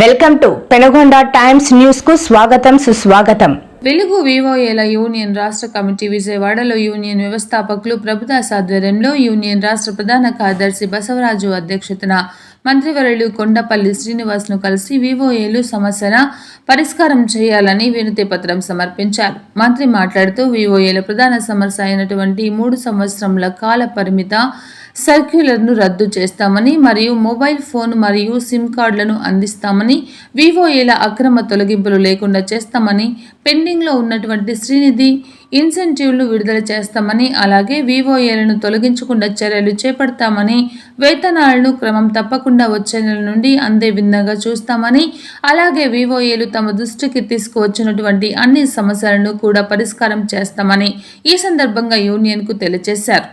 Welcome to Penagonda times న్యూస్కు స్వాగతం సుస్వాగతం. వెలుగు వివోఏల యూనియన్ రాష్ట్ర కమిటీ విజయవాడలో యూనియన్ వ్యవస్థాపకులు ప్రభుదాస్ ఆధ్వర్యంలో యూనియన్ రాష్ట్ర ప్రధాన కార్యదర్శి బసవరాజు అధ్యక్షతన మంత్రివర్యులు కొండపల్లి శ్రీనివాస్ను కలిసి వివోఏలు సమస్యన పరిష్కారం చేయాలని వినతి పత్రం సమర్పించారు. మంత్రి మాట్లాడుతూ వివోఏల ప్రధాన సమస్య అయినటువంటి మూడు సంవత్సరముల కాల పరిమిత సర్క్యులర్ను రద్దు చేస్తామని మరియు మొబైల్ ఫోన్ మరియు సిమ్ కార్డులను అందిస్తామని వివోఏల అక్రమ తొలగింపులు లేకుండా చేస్తామని పెండింగ్లో ఉన్నటువంటి శ్రీనిధి ఇన్సెంటివ్లు విడుదల చేస్తామని అలాగే వివోఏలను తొలగించకుండా చర్యలు చేపడతామని వేతనాలను క్రమం తప్పకుండా వచ్చే నెల నుండి అందే విధంగా చూస్తామని అలాగే వివోఏలు తమ దృష్టికి తీసుకువచ్చినటువంటి అన్ని సమస్యలను కూడా పరిష్కారం చేస్తామని ఈ సందర్భంగా యూనియన్కు తెలియజేశారు.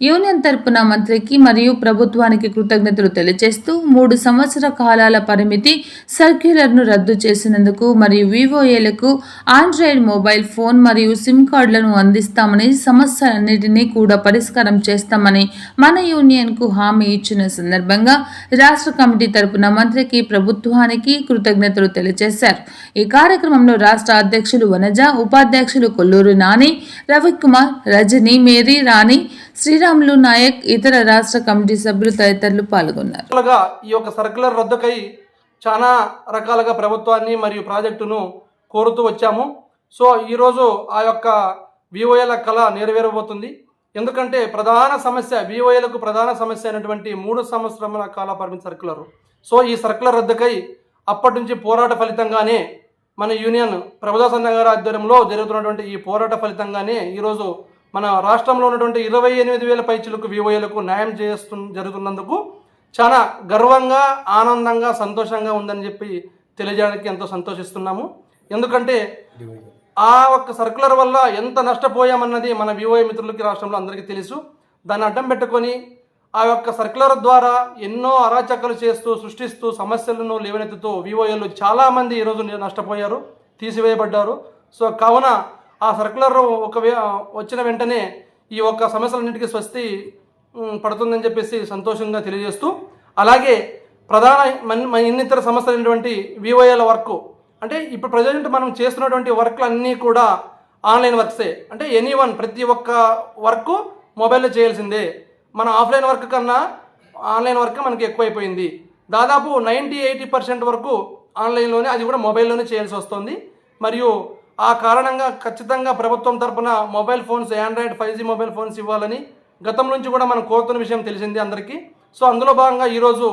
యూనియన్ తరపున మంత్రికి మరియు ప్రభుత్వానికి కృతజ్ఞతలు తెలియజేస్తూ మూడు సంవత్సర కాలాల పరిమితి సర్క్యులర్ను రద్దు చేసినందుకు మరియు వివోఏలకు ఆండ్రాయిడ్ మొబైల్ ఫోన్ మరియు సిమ్ కార్డులను అందిస్తామని సమస్యలన్నిటినీ కూడా పరిష్కారం చేస్తామని మన యూనియన్కు హామీ ఇచ్చిన సందర్భంగా రాష్ట్ర కమిటీ తరపున మంత్రికి ప్రభుత్వానికి కృతజ్ఞతలు తెలియజేశారు. ఈ కార్యక్రమంలో రాష్ట్ర అధ్యక్షులు వనజ ఉపాధ్యక్షులు కొల్లూరు నాని రవికుమార్ రజని మేరీ రాణి శ్రీరాములు నాయక్ ఇతర రాష్ట్ర కమిటీ సభ్యులు తదితరులు పాల్గొన్నారు. రకాలుగా ఈ యొక్క సర్కులర్ రద్దుకై చాలా రకాలుగా ప్రభుత్వాన్ని మరియు ప్రాజెక్టును కోరుతూ వచ్చాము. సో ఈరోజు ఆ యొక్క విఓఏల కళ నెరవేరబోతుంది. ఎందుకంటే ప్రధాన సమస్య విఓఏలకు ప్రధాన సమస్య అయినటువంటి మూడు సంవత్సరముల కాల పరిమితి సర్క్యులర్. సో ఈ సర్కులర్ రద్దుకై అప్పటి నుంచి పోరాట ఫలితంగానే మన యూనియన్ ప్రభుదాసన్న గారి ఆధ్వర్యంలో జరుగుతున్నటువంటి ఈ పోరాట ఫలితంగానే ఈరోజు మన రాష్ట్రంలో ఉన్నటువంటి ఇరవై ఎనిమిది వేల పైచులకు వివోఏలకు న్యాయం చేస్తు జరుగుతున్నందుకు చాలా గర్వంగా ఆనందంగా సంతోషంగా ఉందని చెప్పి తెలియజేయడానికి ఎంతో సంతోషిస్తున్నాము. ఎందుకంటే ఆ ఒక్క సర్కులర్ వల్ల ఎంత నష్టపోయామన్నది మన వివోఏ మిత్రులకి రాష్ట్రంలో అందరికీ తెలుసు. దాన్ని అడ్డం పెట్టుకొని ఆ యొక్క సర్కులర్ ద్వారా ఎన్నో అరాచకాలు చేస్తూ సృష్టిస్తూ సమస్యలను లేవనెత్తుతూ వివోఏలు చాలామంది ఈరోజు నష్టపోయారు తీసివేయబడ్డారు. సో కావున ఆ సర్కులర్ ఒక వచ్చిన వెంటనే ఈ ఒక్క సమస్యలన్నింటికీ స్వస్తి పడుతుందని చెప్పేసి సంతోషంగా తెలియజేస్తూ అలాగే ప్రధాన మన ఇన్నితర సమస్యలు వివోఏల వర్క్ అంటే ఇప్పుడు ప్రజెంట్ మనం చేస్తున్నటువంటి వర్క్లు అన్నీ కూడా ఆన్లైన్ వర్క్సే. అంటే ఎనీ వన్ ప్రతి ఒక్క వర్క్ మొబైల్లో చేయాల్సిందే. మన ఆఫ్లైన్ వర్క్ కన్నా ఆన్లైన్ వర్క్ మనకి ఎక్కువైపోయింది. దాదాపు నైంటీ ఎయిటీ పర్సెంట్ వరకు ఆన్లైన్లోనే అది కూడా మొబైల్లోనే చేయాల్సి వస్తుంది. మరియు ఆ కారణంగా ఖచ్చితంగా ప్రభుత్వం తరపున mobile phones Android five G mobile phones ఇవ్వాలని గతం నుంచి కూడా మనం కోరుతున్న విషయం తెలిసింది అందరికీ. సో అందులో భాగంగా ఈరోజు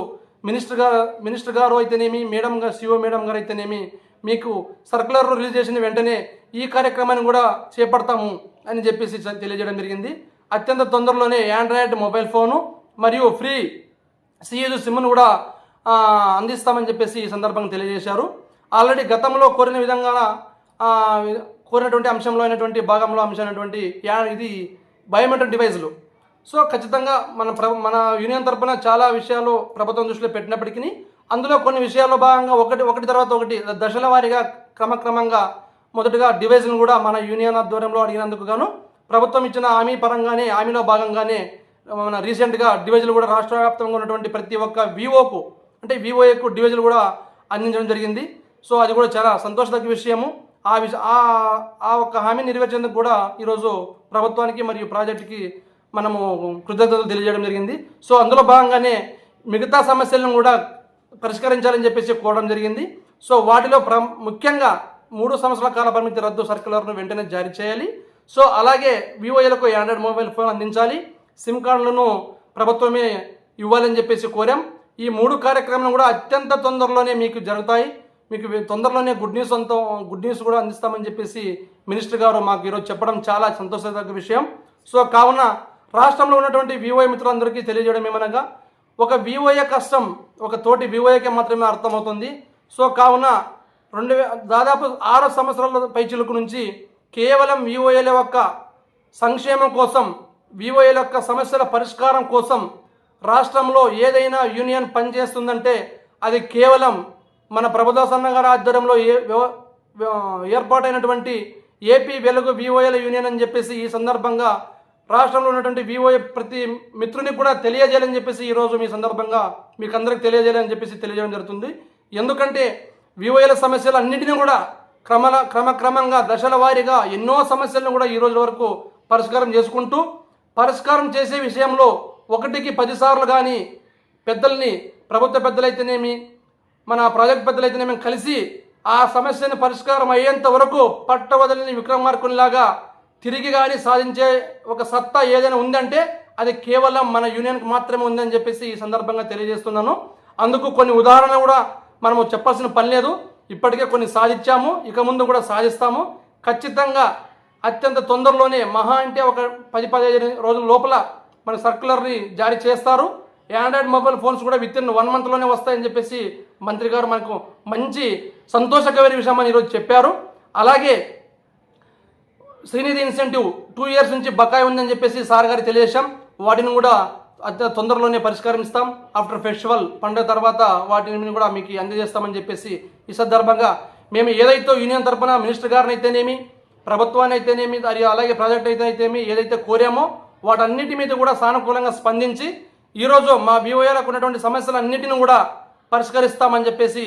మినిస్టర్ గారు మినిస్టర్ గారు అయితేనేమి మేడం గారు సిఓ మేడం గారు అయితేనేమి మీకు సర్కులర్ రిలీజ్ చేసిన వెంటనే ఈ కార్యక్రమాన్ని కూడా చేపడతాము అని చెప్పేసి తెలియజేయడం జరిగింది. అత్యంత తొందరలోనే ఆండ్రాయిడ్ మొబైల్ ఫోను మరియు ఫ్రీ సిఏజు సిమ్ను కూడా అందిస్తామని చెప్పేసి ఈ సందర్భంగా తెలియజేశారు. ఆల్రెడీ గతంలో కోరిన విధంగా కోరినటువంటి అంశంలో అయినటువంటి భాగంలో అంశమైనటువంటి యా- ఇది బయోమెట్రిక్ డివైజ్లు సో ఖచ్చితంగా మన ప్ర మన యూనియన్ తరపున చాలా విషయాలు ప్రభుత్వం దృష్టిలో పెట్టినప్పటికీ అందులో కొన్ని విషయాల్లో భాగంగా ఒకటి ఒకటి తర్వాత ఒకటి దశల వారీగా క్రమక్రమంగా మొదటగా డివైజ్ను కూడా మన యూనియన్ ఆధ్వర్యంలో అడిగినందుకు గాను ప్రభుత్వం ఇచ్చిన హామీ పరంగానే హామీలో భాగంగానే మన రీసెంట్గా డివైజులు కూడా రాష్ట్ర వ్యాప్తంగా ఉన్నటువంటి ప్రతి ఒక్క వివోకు అంటే వివోఏకు డివైజులు కూడా అందించడం జరిగింది. సో అది కూడా చాలా సంతోషదగ్గ విషయము. ఆ విష ఆ ఆ ఒక్క హామీ నెరవేర్చేందుకు కూడా ఈరోజు ప్రభుత్వానికి మరియు ప్రాజెక్టుకి మనము కృతజ్ఞతలు తెలియజేయడం జరిగింది. సో అందులో భాగంగానే మిగతా సమస్యలను కూడా పరిష్కరించాలని చెప్పేసి కోరడం జరిగింది. సో వాటిలో ప్ర ముఖ్యంగా మూడు సంవత్సరాల కాల పరిమితి రద్దు సర్కులర్ను వెంటనే జారీ చేయాలి. సో అలాగే వివోఏలకు ఆండ్రాయిడ్ మొబైల్ ఫోన్ అందించాలి. సిమ్ కార్డులను ప్రభుత్వమే ఇవ్వాలని చెప్పేసి కోరాం. ఈ మూడు కార్యక్రమాలు కూడా అత్యంత తొందరలోనే మీకు జరుగుతాయి. మీకు తొందరలోనే గుడ్ న్యూస్ అంతా గుడ్ న్యూస్ కూడా అందిస్తామని చెప్పేసి మినిస్టర్ గారు మాకు ఈరోజు చెప్పడం చాలా సంతోషదగ్గ విషయం. సో కావున రాష్ట్రంలో ఉన్నటువంటి వివోఏ మిత్రులందరికీ తెలియజేయడం ఏమనగా ఒక వివోఏ కష్టం ఒక తోటి వివోఏకే మాత్రమే అర్థమవుతుంది. సో కావున రెండు దాదాపు ఆరు సంవత్సరాల పైచిలుకు నుంచి కేవలం వివోఏల యొక్క సంక్షేమం కోసం వివోఏల యొక్క సమస్యల పరిష్కారం కోసం రాష్ట్రంలో ఏదైనా యూనియన్ పనిచేస్తుందంటే అది కేవలం మన ప్రభుదాసన్న గారి ఆధ్వర్యంలో ఏ వ్యవ- ఏర్పాటైనటువంటి ఏపీ వెలుగు వివోఏల యూనియన్ అని చెప్పేసి ఈ సందర్భంగా రాష్ట్రంలో ఉన్నటువంటి వివోఏ ప్రతి మిత్రుని కూడా తెలియజేయాలని చెప్పేసి ఈరోజు మీ సందర్భంగా మీకు అందరికి తెలియజేయాలని చెప్పేసి తెలియజేయడం జరుగుతుంది. ఎందుకంటే వివోఏల సమస్యలు అన్నింటినీ కూడా క్రమ క్రమక్రమంగా దశల వారీగా ఎన్నో సమస్యలను కూడా ఈ రోజు వరకు పరిష్కారం చేసుకుంటూ పరిష్కారం చేసే విషయంలో ఒకటికి పదిసార్లు కానీ పెద్దల్ని ప్రభుత్వ పెద్దలైతేనేమి మన ప్రాజెక్ట్ మేము కలిసి ఆ సమస్యను పరిష్కారం అయ్యేంత వరకు పట్టవదలని విక్రమార్కునిలాగా తిరిగి కానీ సాధించే ఒక సత్తా ఏదైనా ఉందంటే అది కేవలం మన యూనియన్కి మాత్రమే ఉందని చెప్పేసి ఈ సందర్భంగా తెలియజేస్తున్నాను. అందుకు కొన్ని ఉదాహరణలు కూడా మనము చెప్పాల్సిన పని లేదు. ఇప్పటికే కొన్ని సాధించాము. ఇక ముందు కూడా సాధిస్తాము. ఖచ్చితంగా అత్యంత తొందరలోనే మహా అంటే ఒక పది పదిహేను రోజుల లోపల మన సర్కులర్ని జారీ చేస్తారు. ఆండ్రాయిడ్ మొబైల్ ఫోన్స్ కూడా విత్ ఇన్ వన్ మంత్లోనే వస్తాయని చెప్పేసి మంత్రి గారు మనకు మంచి సంతోషకరమైన విషయం అని ఈరోజు చెప్పారు. అలాగే శ్రీనిధి ఇన్సెంటివ్ టూ ఇయర్స్ నుంచి బకాయి ఉందని చెప్పేసి సార్ గారికి తెలియజేశాం. వాటిని కూడా అత్య తొందరలోనే పరిష్కారం ఇస్తాం ఆఫ్టర్ ఫెస్టివల్ పండుగ తర్వాత వాటిని కూడా మీకు అందజేస్తామని చెప్పేసి ఈ సందర్భంగా మేము ఏదైతే యూనియన్ తరఫున మినిస్టర్ గారిని అయితేనేమి ప్రభుత్వాన్ని అయితేనేమి అలాగే ప్రాజెక్ట్ అయితే అయితేమి ఏదైతే కోరామో వాటన్నిటి మీద కూడా సానుకూలంగా స్పందించి ఈరోజు మా వివోఏలకు ఉన్నటువంటి సమస్యలన్నిటిని కూడా పరిష్కరిస్తామని చెప్పేసి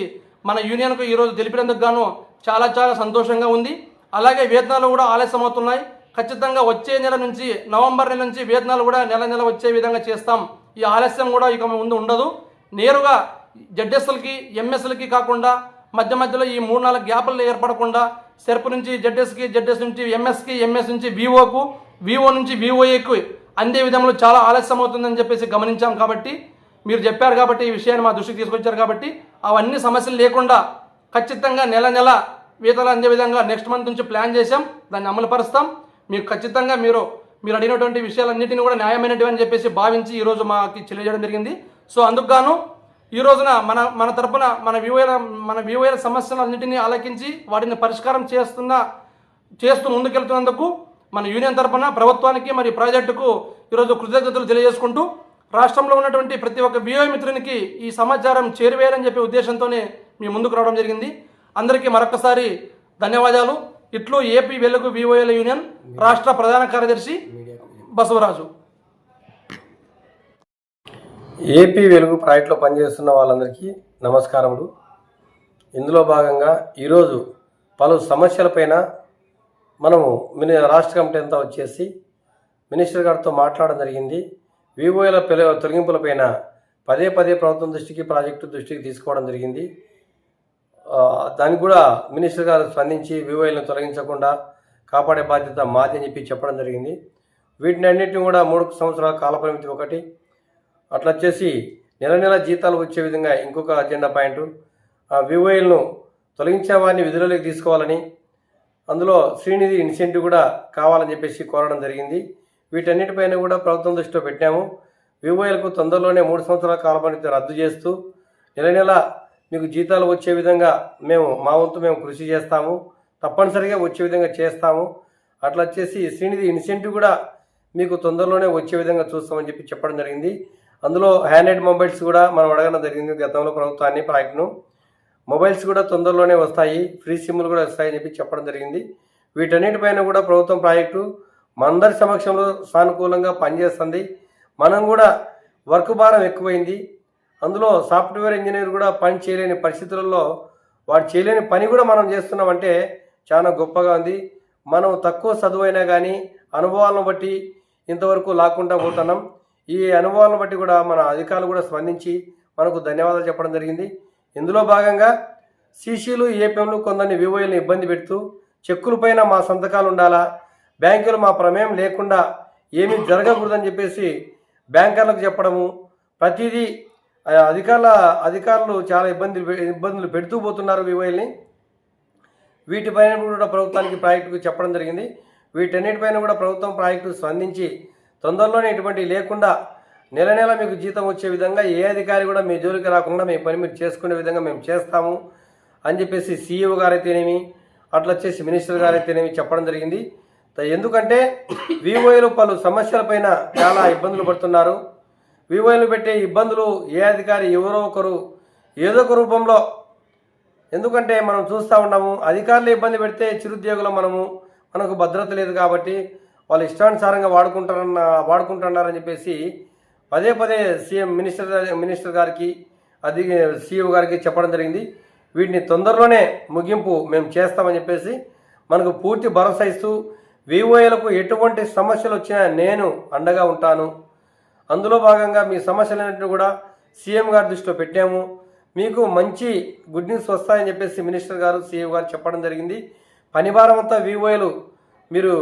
మన యూనియన్కు ఈరోజు తెలిపినందుకు గాను చాలా చాలా సంతోషంగా ఉంది. అలాగే వేతనాలు కూడా ఆలస్యం అవుతున్నాయి. ఖచ్చితంగా వచ్చే నెల నుంచి నవంబర్ నెల నుంచి వేతనాలు కూడా నెల నెల వచ్చే విధంగా చేస్తాం. ఈ ఆలస్యం కూడా ఇక ముందు ఉండదు. నేరుగా జడ్ఎస్ఎల్కి ఎంఎస్ఎల్కి కాకుండా మధ్య మధ్యలో ఈ మూడు నాలుగు గ్యాపులు ఏర్పడకుండా సెర్ప్ నుంచి జడ్ఎస్కి జడ్ఎస్ నుంచి ఎంఎస్కి ఎంఎస్ నుంచి వివోకు వివో నుంచి వివోఏకు అందే విధంలో చాలా ఆలస్యం అవుతుందని చెప్పేసి గమనించాం కాబట్టి మీరు చెప్పారు కాబట్టి ఈ విషయాన్ని మా దృష్టికి తీసుకొచ్చారు కాబట్టి అవన్నీ సమస్యలు లేకుండా ఖచ్చితంగా నెల నెల వేతనాలు అందే విధంగా నెక్స్ట్ మంత్ నుంచి ప్లాన్ చేశాం. దాన్ని అమలు పరుస్తాం. మీకు ఖచ్చితంగా మీరు మీరు అడిగినటువంటి విషయాలన్నింటినీ కూడా న్యాయమైనటివి అని చెప్పేసి భావించి ఈరోజు మాకు తెలియజేయడం జరిగింది. సో అందుకు గాను ఈ రోజున మన మన తరపున మన వివోల మన వివోల సమస్యలన్నింటినీ ఆలకించి వాటిని పరిష్కారం చేస్తున్న చేస్తూ ముందుకెళ్తున్నందుకు మన యూనియన్ తరపున ప్రభుత్వానికి మరియు ప్రాజెక్టుకు ఈరోజు కృతజ్ఞతలు తెలియజేసుకుంటూ రాష్ట్రంలో ఉన్నటువంటి ప్రతి ఒక్క వివో మిత్రునికి ఈ సమాచారం చేరువేయాలని చెప్పే ఉద్దేశంతోనే మీ ముందుకు రావడం జరిగింది. అందరికీ మరొకసారి ధన్యవాదాలు. ఇట్లు ఏపీ వెలుగు వివోఎల్ యూనియన్ రాష్ట్ర ప్రధాన కార్యదర్శి బసవరాజు. ఏపీ వెలుగు ప్రాజెక్టులో పనిచేస్తున్న వాళ్ళందరికీ నమస్కారములు. ఇందులో భాగంగా ఈరోజు పలు సమస్యలపైన మనము మిని రాష్ట్ర కమిటీ అంతా వచ్చేసి మినిస్టర్ గారితో మాట్లాడడం జరిగింది. వివోల తొలగింపులపైన పదే పదే ప్రభుత్వం దృష్టికి ప్రాజెక్టు దృష్టికి తీసుకోవడం జరిగింది. దానికి కూడా మినిస్టర్ గారు స్పందించి వివోలను తొలగించకుండా కాపాడే బాధ్యత మాది అని చెప్పి చెప్పడం జరిగింది. వీటిని అన్నింటిని కూడా మూడు సంవత్సరాల కాలపరిమితి ఒకటి. అట్లా వచ్చేసి నెల నెల జీతాలు వచ్చే విధంగా ఇంకొక అజెండా పాయింట్ వివోఎల్ను తొలగించే వారిని విధులలోకి తీసుకోవాలని అందులో శ్రీనిధి ఇన్సెంటివ్ కూడా కావాలని చెప్పేసి కోరడం జరిగింది. వీటన్నిటిపైన కూడా ప్రభుత్వం దృష్టిలో పెట్టాము. వివోఎల్కు తొందరలోనే మూడు సంవత్సరాల కాలపరిమితి రద్దు చేస్తూ నెల నెల మీకు జీతాలు వచ్చే విధంగా మేము మా వంతు మేము కృషి చేస్తాము. తప్పనిసరిగా వచ్చే విధంగా చేస్తాము. అట్లా వచ్చేసి శ్రీనిధి ఇన్సెంటివ్ కూడా మీకు తొందరలోనే వచ్చే విధంగా చూస్తామని చెప్పి చెప్పడం జరిగింది. అందులో హ్యాండెడ్ మొబైల్స్ కూడా మనం అడగడం జరిగింది గతంలో ప్రభుత్వాన్ని ప్రాజెక్టును మొబైల్స్ కూడా తొందరలోనే వస్తాయి ఫ్రీ సిమ్లు కూడా వస్తాయని చెప్పి చెప్పడం జరిగింది. వీటన్నిటిపైన కూడా ప్రభుత్వం ప్రాజెక్టు మనందరి సమక్షంలో సానుకూలంగా పనిచేస్తుంది. మనం కూడా వర్క్ భారం ఎక్కువైంది. అందులో సాఫ్ట్వేర్ ఇంజనీర్ కూడా పని చేయలేని పరిస్థితులలో వాడు చేయలేని పని కూడా మనం చేస్తున్నామంటే చాలా గొప్పగా ఉంది. మనం తక్కువ చదువైనా కానీ అనుభవాలను బట్టి ఇంతవరకు లాక్కుండా పోతున్నాం. ఈ అనుభవాలను బట్టి కూడా మన అధికారులు కూడా స్పందించి మనకు ధన్యవాదాలు చెప్పడం జరిగింది. ఇందులో భాగంగా సీసీలు ఏపీఎంలు కొందరిని వివోఎల్ని ఇబ్బంది పెడుతూ చెక్కులపైన మా సంతకాలు ఉండాలా? బ్యాంకులు మా ప్రమేయం లేకుండా ఏమీ జరగకూడదని చెప్పేసి బ్యాంకర్లకు చెప్పడము ప్రతిదీ అధికారుల అధికారులు చాలా ఇబ్బంది ఇబ్బందులు పెడుతూ పోతున్నారు వివోఎల్ని వీటిపైన కూడా ప్రభుత్వానికి ప్రాజెక్టుకు చెప్పడం జరిగింది. వీటన్నిటిపైన కూడా ప్రభుత్వం ప్రాజెక్టు స్పందించి తొందరలోనే ఇటువంటి లేకుండా నెల నెల మీకు జీతం వచ్చే విధంగా ఏ అధికారి కూడా మీ జోలికి రాకుండా మీ పని మీరు చేసుకునే విధంగా మేము చేస్తాము అని చెప్పేసి సీఈఓ గారైతేనేమి అట్లా వచ్చేసి మినిస్టర్ గారైతేనేమి చెప్పడం జరిగింది. ఎందుకంటే వివోఏలు పలు సమస్యలపైన చాలా ఇబ్బందులు పడుతున్నారు. వివోఏలు పెట్టే ఇబ్బందులు ఏ అధికారి ఎవరో ఒకరు ఏదో ఒక రూపంలో ఎందుకంటే మనం చూస్తూ ఉన్నాము అధికారులు ఇబ్బంది పెడితే చిరుద్యోగులు మనము మనకు భద్రత లేదు కాబట్టి వాళ్ళు ఇష్టానుసారంగా వాడుకుంటారన్న వాడుకుంటున్నారని చెప్పేసి పదే పదే సీఎం మినిస్టర్ మినిస్టర్ గారికి అది సీఈఓ గారికి చెప్పడం జరిగింది. వీటిని తొందరలోనే ముగింపు మేము చేస్తామని చెప్పేసి మనకు పూర్తి భరోసా ఇస్తూ వివోఏలకు ఎటువంటి సమస్యలు వచ్చినా నేను అండగా ఉంటాను. అందులో భాగంగా మీ సమస్యలన్నింటినీ కూడా సీఎం గారి దృష్టిలో పెట్టాము. మీకు మంచి గుడ్ న్యూస్ వస్తాయని చెప్పేసి మినిస్టర్ గారు సీఎం గారు చెప్పడం జరిగింది. పనిభారం అంతా వివోఏలు మీరు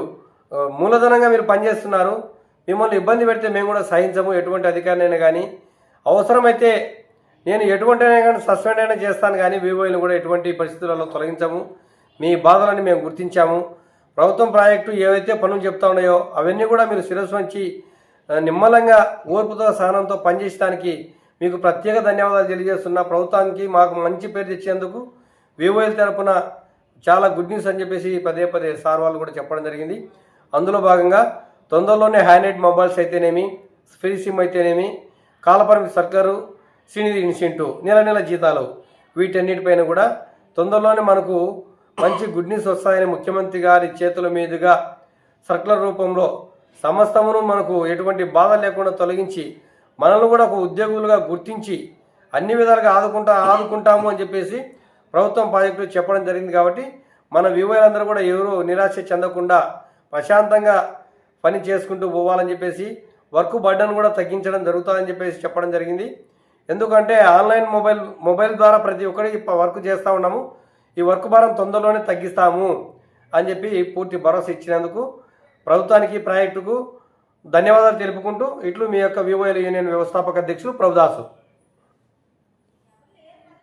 మూలధనంగా మీరు పనిచేస్తున్నారు. మిమ్మల్ని ఇబ్బంది పెడితే మేము కూడా సహించము ఎటువంటి అధికారినైనా కానీ అవసరమైతే నేను ఎటువంటి అయినా కానీ సస్పెండ్ అయినా చేస్తాను కానీ వివోని కూడా ఎటువంటి పరిస్థితులలో తొలగించము. మీ బాధలని మేము గుర్తించాము. ప్రభుత్వం ప్రాజెక్టు ఏవైతే పనులు చెప్తా ఉన్నాయో అవన్నీ కూడా మీరు శిరస్సు వంచి నిమ్మలంగా ఓర్పుతో సహనంతో పనిచేయడానికి మీకు ప్రత్యేక ధన్యవాదాలు తెలియజేస్తున్న. ప్రభుత్వానికి మాకు మంచి పేరు తెచ్చేందుకు వివోఎల్ తరపున చాలా గుడ్ న్యూస్ అని చెప్పేసి పదే పదే సార్ వాళ్ళు కూడా చెప్పడం జరిగింది. అందులో భాగంగా తొందరలోనే హ్యాండ్హెడ్ మొబైల్స్ అయితేనేమి ఫ్రీ సిమ్ అయితేనేమి కాలపరిమితి సర్కారు సీనియర్ ఇన్సెంటివ్ నెల నెల జీతాలు. వీటన్నిటిపైన కూడా తొందరలోనే మనకు మంచి గుడ్ న్యూస్ వస్తాయని ముఖ్యమంత్రి గారి చేతుల మీదుగా సర్కులర్ రూపంలో సమస్తమును మనకు ఎటువంటి బాధ లేకుండా తొలగించి మనల్ని కూడా ఒక ఉద్యోగులుగా గుర్తించి అన్ని విధాలుగా ఆదుకుంటా ఆదుకుంటాము అని చెప్పేసి ప్రభుత్వం ప్రాజెక్టులు చెప్పడం జరిగింది కాబట్టి మన వ్యూవర్లందరూ కూడా ఎవరు నిరాశ చెందకుండా ప్రశాంతంగా పని చేసుకుంటూ పోవాలని చెప్పేసి వర్క్ బర్డన్ కూడా తగ్గించడం జరుగుతుందని చెప్పేసి చెప్పడం జరిగింది. ఎందుకంటే ఆన్లైన్ మొబైల్ మొబైల్ ద్వారా ప్రతి ఒక్కరికి వర్క్ చేస్తూ ఉన్నాము. ఈ వర్క్ భారం తొందరలోనే తగ్గిస్తాము అని చెప్పి పూర్తి భరోసా ఇచ్చినందుకు ప్రభుత్వానికి ప్రాజెక్టుకు ధన్యవాదాలు తెలుపుకుంటూ ఇట్లు మీ యొక్క వివోఎల్ యూనియన్ వ్యవస్థాపక అధ్యక్షులు ప్రభుదాసు.